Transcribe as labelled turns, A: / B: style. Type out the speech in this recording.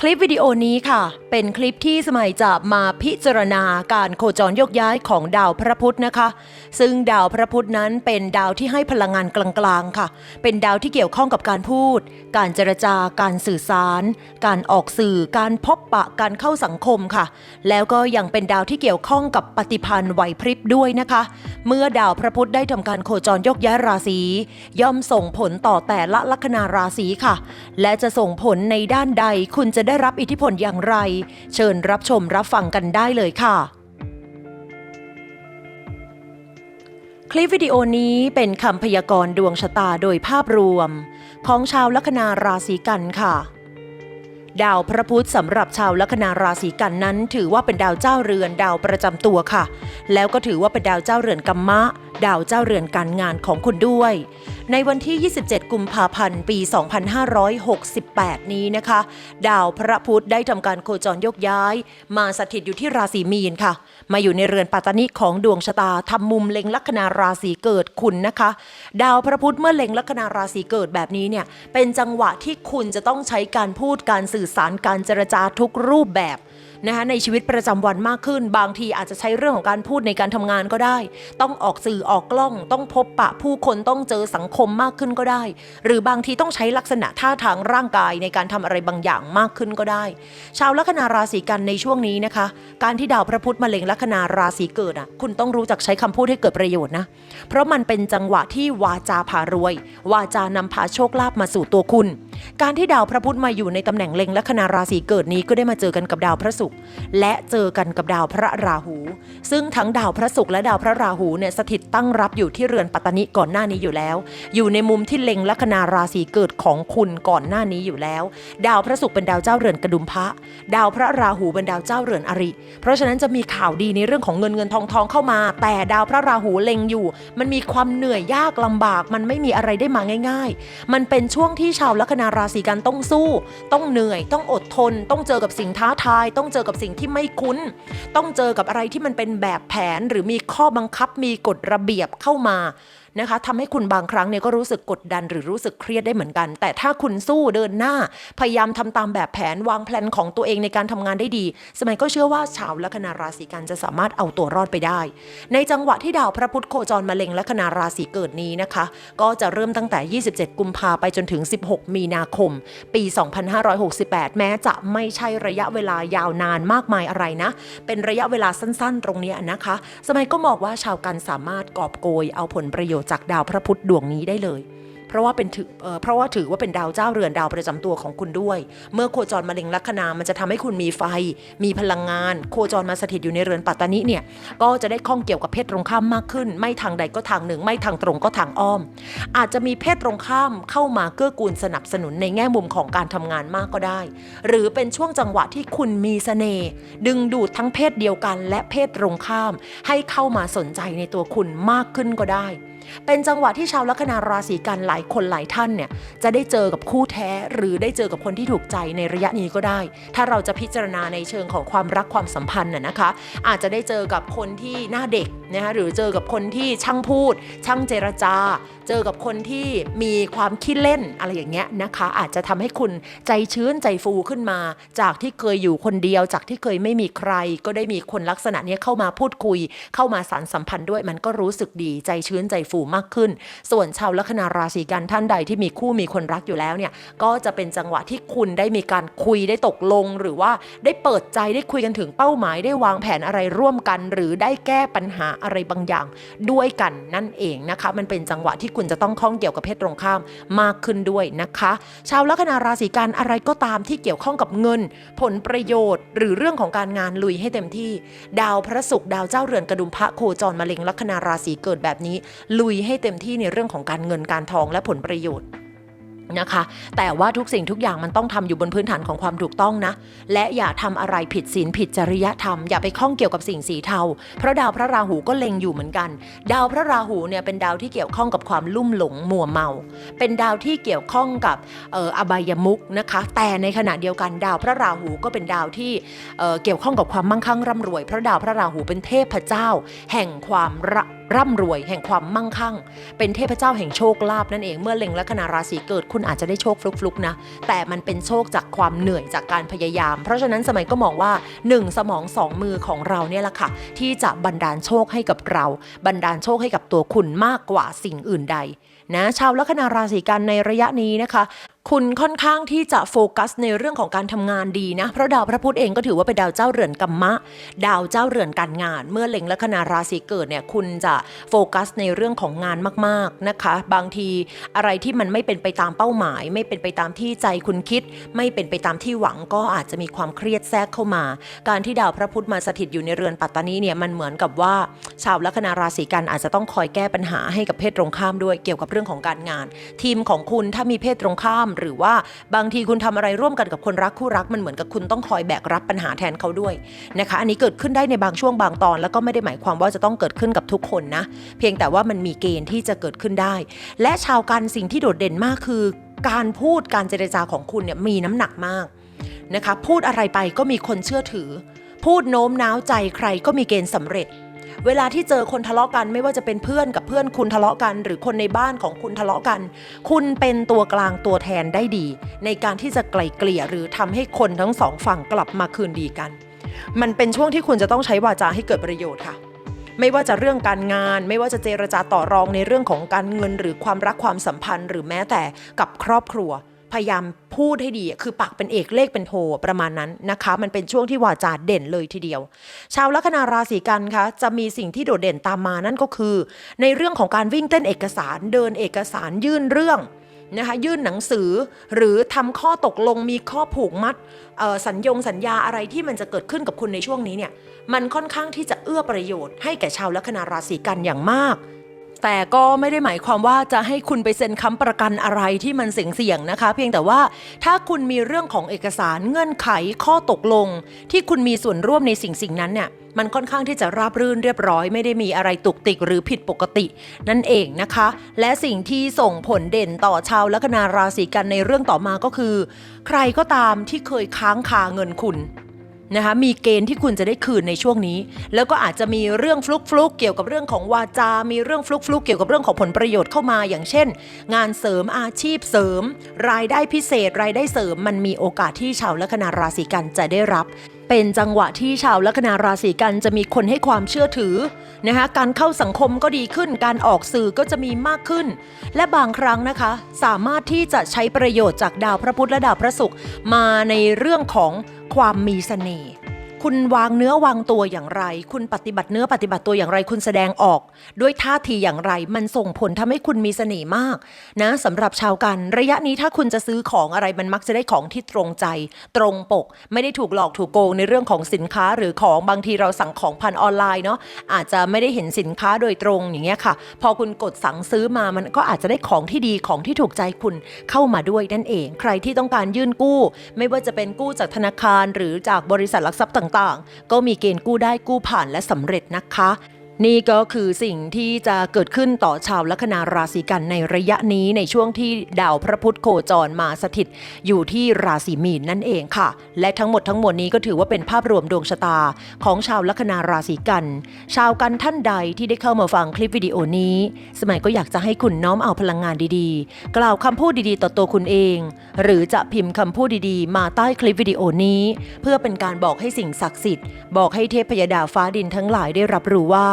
A: คลิปวิดีโอนี้ค่ะ เป็นคลิปที่สมัยจะมาพิจารณาการโคจรโยกย้ายของดาวพระพุธนะคะ ซึ่งดาวพระพุธนั้นเป็นดาวที่ให้พลังงานกลางๆค่ะ เป็นดาวที่เกี่ยวข้องกับการพูด การเจรจาการสื่อสาร การออกสื่อ การพบปะการเข้าสังคมค่ะ แล้วก็ยังเป็นดาวที่เกี่ยวข้องกับปฏิพันธ์ไหวพริบด้วยนะคะ เมื่อดาวพระพุธได้ทำการโคจรโยกย้ายราศีย่อมส่งผลต่อแต่ละลัคนาราศีค่ะ และจะส่งผลในด้านใดคุณจะได้รับอิทธิพลอย่างไร เชิญรับชมรับฟังกันได้เลยค่ะ คลิปวิดีโอนี้เป็นคำพยากรณ์ดวงชะตาโดยภาพรวม ของชาวลัคนาราศีกันค่ะดาวพระพุธสำหรับชาวลัคนาราศีกันนั้น ถือว่าเป็นดาวเจ้าเรือนดาวประจำตัวค่ะ แล้วก็ถือว่าเป็นดาวเจ้าเรือนกัมมะ ดาวเจ้าเรือนการงานของคุณด้วย ในวันที่ 27 กุมภาพันธ์ ปี 2568 นี้นะคะ ดาวพระพุธได้ทำการโคจรโยกย้าย มาสถิตอยู่ที่ราศีมีนค่ะ มาอยู่ในเรือนปัตตานิของดวงชะตาทำมุมเล็งลัคนาราศีเกิดคุณนะคะ ดาวพระพุธเมื่อเล็งลัคนาราศีเกิดแบบนี้เนี่ยเป็นจังหวะที่คุณจะต้องใช้การพูดการสื่อสารการเจรจาทุกรูปแบบ นะคะในชีวิตประจำวันมากขึ้น บางทีอาจจะใช้เรื่องของการพูดในการทำงานก็ได้ ต้องออกสื่อออกกล้อง ต้องพบปะผู้คนต้องเจอสังคมมากขึ้นก็ได้ หรือบางทีต้องใช้ลักษณะท่าทางร่างกายในการทำอะไรบางอย่างมากขึ้นก็ได้ ชาวลัคนาราศีกันในช่วงนี้นะคะ การที่ดาวพระพุธมาเล็งลัคนาราศีเกิดอะคุณต้องรู้จักใช้คำพูดให้เกิดประโยชน์นะเพราะมันเป็นจังหวะที่วาจาพารวย วาจานำพาโชคลาภมาสู่ตัวคุณการที่ดาวพระพุธมาอยู่ในตำแหน่งเล็งลัคนาราศีเกิดนี้ก็ได้มาเจอกันกับดาวพระศุกร์และเจอกันกับดาวพระราหู ซึ่งทั้งดาวพระศุกร์และดาวพระราหูเนี่ยสถิตตั้งรับอยู่ที่เรือนปัตตานิก่อนหน้านี้อยู่แล้ว อยู่ในมุมที่เล็งลัคนาราศีเกิดของคุณก่อนหน้านี้อยู่แล้ว ดาวพระศุกร์เป็นดาวเจ้าเรือนกระดุมพระ ดาวพระราหูเป็นดาวเจ้าเรือนอริ เพราะฉะนั้นจะมีข่าวดีในเรื่องของเงินเงินทองทองเข้ามา แต่ดาวพระราหูเล็งอยู่ มันมีความเหนื่อยยากลำบาก มันไม่มีอะไรได้มาง่าย ๆ มันเป็นช่วงที่ชาวลัคนาราศีกันต้องสู้ ต้องเหนื่อย ต้องอดทน ต้องเจอกับสิ่งท้าทาย ต้องเจอกับสิ่งที่ไม่คุ้น ต้องเจอกับอะไรที่มันเป็นแบบแผนหรือมีข้อบังคับมีกฎระเบียบเข้ามา นะคะทำให้คุณบางครั้งเนี่ยก็รู้สึกกดดันหรือรู้สึกเครียดได้เหมือนกัน แต่ถ้าคุณสู้เดินหน้า พยายามทำตามแบบแผนวางแผนของตัวเองในการทำงานได้ดี สมัยก็เชื่อว่าชาวลัคนาราศีกันจะสามารถเอาตัวรอดไปได้ ในจังหวะที่ดาวพระพุธโคจรมาเล็งลัคนาราศีเกิดนี้นะคะ ก็จะเริ่มตั้งแต่ 27 กุมภาไปจนถึง 16 มีนาคม ปี 2568 แม้จะไม่ใช่ระยะเวลายาวนานมากมายอะไรนะ เป็นระยะเวลาสั้นๆ ตรงนี้นะคะ สมัยก็มองว่าชาวกันสามารถกอบโกยเอาผลประโยชน์จากดาวพระพุธดวงนี้ได้เลย เพราะว่าเป็นถือเพราะว่าถือว่าเป็นดาวเจ้าเรือนดาวประจำตัวของคุณด้วย เมื่อโคจรมาเล็งลัคนามันจะทำให้คุณมีไฟ มีพลังงาน โคจรมาสถิตอยู่ในเรือนปัตตานิเนี่ยก็จะได้ข้องเกี่ยวกับเพศตรงข้ามมากขึ้น ไม่ทางใดก็ทางหนึ่ง ไม่ทางตรงก็ทางอ้อม อาจจะมีเพศตรงข้ามเข้ามาเกื้อกูลสนับสนุนในแง่มุมของการทำงานมากก็ได้ หรือเป็นช่วงจังหวะที่คุณมีเสน่ห์ดึงดูดทั้งเพศเดียวกัน และเพศตรงข้าม ให้เข้ามาสนใจในตัวคุณมากขึ้นก็ได้ เป็นจังหวะที่ชาวลัคนาราศีกันหลายคนหลายท่านเนี่ยจะได้เจอกับคู่แท้หรือได้เจอกับคนที่ถูกใจในระยะนี้ก็ได้ ถ้าเราจะพิจารณาในเชิงของความรักความสัมพันธ์น่ะนะคะ อาจจะได้เจอกับคนที่หน้าเด็กนะคะหรือเจอกับคนที่ช่างพูด ช่างเจรจา เจอกับคนที่มีความคิดเล่นอะไรอย่างเงี้ยนะคะ อาจจะทำให้คุณใจชื้นใจฟูขึ้นมา จากที่เคยอยู่คนเดียวจากที่เคยไม่มีใคร ก็ได้มีคนลักษณะนี้เข้ามาพูดคุย เข้ามาสานสัมพันธ์ด้วยมันก็รู้สึกดีใจชื้นใจฟูมากขึ้น ส่วนชาวลัคนาราศีกันท่านใดที่มีคู่มีคนรักอยู่แล้วเนี่ยก็จะเป็นจังหวะที่คุณได้มีการคุยได้ตกลง หรือว่าได้เปิดใจได้คุยกันถึงเป้าหมาย ได้วางแผนอะไรร่วมกัน หรือได้แก้ปัญหาอะไรบางอย่าง ด้วยกันนั่นเองนะคะ มันเป็นจังหวะที่คุณจะต้องข้องเกี่ยวกับเพศตรงข้ามมากขึ้นด้วยนะคะ ชาวลัคนาราศีกันอะไรก็ตามที่เกี่ยวข้องกับเงิน ผลประโยชน์ หรือเรื่องของการงานลุยให้เต็มที่ ดาวพระศุกร์ดาวเจ้าเรือนกระดุมพระโคจรมาเล็งลัคนาราศีเกิดแบบนี้ลุุยให้เต็มที่ในเรื่องของการเงินการทองและผลประโยชน์นะคะ แต่ว่าทุกสิ่งทุกอย่างมันต้องทำอยู่บนพื้นฐานของความถูกต้องนะ และอย่าทำอะไรผิดศีลผิดจริยธรรม อย่าไปข้องเกี่ยวกับสิ่งสีเทา เพราะดาวพระราหูก็เล็งอยู่เหมือนกัน ดาวพระราหูเนี่ยเป็นดาวที่เกี่ยวข้องกับความลุ่มหลงมัวเมา เป็นดาวที่เกี่ยวข้องกับอออบายมุกนะคะ แต่ในขณะเดียวกันดาวพระราหูก็เป็นดาวที่เเกี่ยวข้องกับความมั่งคั่งร่ำรวย เพราะดาวพระราหูเป็นเทพเจ้า แห่งความร่ ร่ำรวยแห่งความมั่งคั่ง เป็นเทพเจ้าแห่งโชคลาภนั่นเองเมื่อเล็งลัคนาราศีเกิดคุณอาจจะได้โชคฟลุกๆนะ แต่มันเป็นโชคจากความเหนื่อยจากการพยายาม เพราะฉะนั้นสมัยก็มองว่า 1 สมองสองมือของเราเนี่ยแหละค่ะ ที่จะบันดาลโชคให้กับเรา บันดาลโชคให้กับตัวคุณมากกว่าสิ่งอื่นใดนะชาวลัคนาราศีกันในระยะนี้นะคะ คุณค่อนข้างที่จะโฟกัสในเรื่องของการทำงานดีนะ เพราะดาวพระพุธเองก็ถือว่าเป็นดาวเจ้าเรือนกัมมะ ดาวเจ้าเรือนการงาน เมื่อเล็งลัคนาราศีเกิดเนี่ยคุณจะโฟกัสในเรื่องของงานมากๆนะคะ บางทีอะไรที่มันไม่เป็นไปตามเป้าหมาย ไม่เป็นไปตามที่ใจคุณคิด ไม่เป็นไปตามที่หวังก็อาจจะมีความเครียดแทรกเข้ามา การที่ดาวพระพุธมาสถิตอยู่ในเรือนปัตตานีเนี่ยมันเหมือนกับว่า ชาวลัคนาราศีกันอาจจะต้องคอยแก้ปัญหาให้กับเพศตรงข้ามด้วยเกี่ยวกับเรื่องของการงาน ทีมของคุณถ้ามีเพศตรงข้ามหรือว่าบางทีคุณทำอะไรร่วมกันกับคนรักคู่รักมันเหมือนกับคุณต้องคอยแบกรับปัญหาแทนเขาด้วยนะคะ อันนี้เกิดขึ้นได้ในบางช่วงบางตอน แล้วก็ไม่ได้หมายความว่าจะต้องเกิดขึ้นกับทุกคนนะ เพียงแต่ว่ามันมีเกณฑ์ที่จะเกิดขึ้นได้ และชาวกันสิ่งที่โดดเด่นมากคือ การพูดการเจรจาของคุณเนี่ยมีน้ำหนักมากนะคะ พูดอะไรไปก็มีคนเชื่อถือ พูดโน้มน้าวใจใครก็มีเกณฑ์สำเร็จ เวลาที่เจอคนทะเลาะกันไม่ว่าจะเป็นเพื่อนกับเพื่อนคุณทะเลาะกัน หรือคนในบ้านของคุณทะเลาะกัน คุณเป็นตัวกลางตัวแทนได้ดี ในการที่จะไกล่เกลี่ยหรือทำให้คนทั้งสองฝั่งกลับมาคืนดีกัน มันเป็นช่วงที่คุณจะต้องใช้วาจาให้เกิดประโยชน์ค่ะ ไม่ว่าจะเรื่องการงาน ไม่ว่าจะเจรจาต่อรองในเรื่องของการเงิน หรือความรักความสัมพันธ์ หรือแม้แต่กับครอบครัว พยายามพูดให้ดี คือปากเป็นเอกเลขเป็นโทประมาณนั้นนะคะ มันเป็นช่วงที่วาจาเด่นเลยทีเดียว ชาวลัคนาราศีกันคะจะมีสิ่งที่โดดเด่นตามมานั่นก็คือ ในเรื่องของการวิ่งเต้นเอกสารเดินเอกสารยื่นเรื่องนะคะยื่นหนังสือหรือทำข้อตกลงมีข้อผูกมัดสัญญงสัญญาอะไรที่มันจะเกิดขึ้นกับคุณในช่วงนี้เนี่ยมันค่อนข้างที่จะเอื้อประโยชน์ให้แก่ชาวลัคนาราศีกันอย่างมาก แต่ก็ไม่ได้หมายความว่าจะให้คุณไปเซ็นค้ำประกันอะไรที่มันเสี่ยงๆนะคะ เพียงแต่ว่าถ้าคุณมีเรื่องของเอกสารเงื่อนไขข้อตกลง ที่คุณมีส่วนร่วมในสิ่งสิ่งนั้นเนี่ยมันค่อนข้างที่จะราบรื่นเรียบร้อยไม่ได้มีอะไรตุกติกหรือผิดปกติ นั่นเองนะคะ และสิ่งที่ส่งผลเด่นต่อชาวลัคนาราศีกันในเรื่องต่อมาก็คือ ใครก็ตามที่เคยค้างคาเงินคุณ นะคะมีเกณฑ์ที่คุณจะได้คืนในช่วงนี้ แล้วก็อาจจะมีเรื่องฟลุกฟลุกๆเกี่ยวกับเรื่องของวาจา มีเรื่องฟลุกฟลุกๆเกี่ยวกับเรื่องของผลประโยชน์เข้ามา อย่างเช่น งานเสริมอาชีพเสริม รายได้พิเศษ รายได้เสริม มันมีโอกาสที่ชาวลัคนาราศีกันจะได้รับ เป็นจังหวะที่ชาวลัคนาราศีกันจะมีคนให้ความเชื่อถือนะคะการเข้าสังคมก็ดีขึ้น การออกสื่อก็จะมีมากขึ้น และบางครั้งนะคะ สามารถที่จะใช้ประโยชน์จากดาวพระพุธและดาวพระศุกร์มาในเรื่องของความมีเสน่ห์ คุณวางเนื้อวางตัวอย่างไร คุณปฏิบัติเนื้อปฏิบัติตัวอย่างไร คุณแสดงออก ด้วยท่าทีอย่างไร มันส่งผลทำให้คุณมีเสน่ห์มากนะสำหรับชาวกัน ระยะนี้ถ้าคุณจะซื้อของอะไรมันมักจะได้ของที่ตรงใจ ตรงปก ไม่ได้ถูกหลอกถูกโกงในเรื่องของสินค้าหรือของบางทีเราสั่งของผ่านออนไลน์เนาะอาจจะไม่ได้เห็นสินค้าโดยตรงอย่างเงี้ยค่ะ พอคุณกดสั่งซื้อมามันก็อาจจะได้ของที่ดีของที่ถูกใจคุณเข้ามาด้วยนั่นเอง ใครที่ต้องการยื่นกู้ ไม่ว่าจะเป็นกู้จากธนาคารหรือจากบริษัทหลักทรัพย์ต่างๆ ก็มีเกณฑ์กู้ได้กู้ผ่านและสำเร็จนะคะ นี่ก็คือสิ่งที่จะเกิดขึ้นต่อชาวลัคนาราศีกันในระยะนี้ในช่วงที่ดาวพระพุธโคจรมาสถิต อยู่ที่ราศีมีนนั่นเองค่ะ และทั้งหมดทั้งมวลนี้ก็ถือว่าเป็นภาพรวมดวงชะตาของชาวลัคนาราศีกัน ชาวกันท่านใดที่ได้เข้ามาฟังคลิปวิดีโอนี้ สมัยก็อยากจะให้คุณน้อมเอาพลังงานดีๆ กล่าวคำพูดดีๆ ต่อตัวคุณเอง หรือจะพิมพ์คำพูดดีๆ มาใต้คลิปวิดีโอนี้ เพื่อเป็นการบอกให้สิ่งศักดิ์สิทธิ์บอกให้เทพพยดาฟ้าดินทั้งหลายได้รับรู้ว่า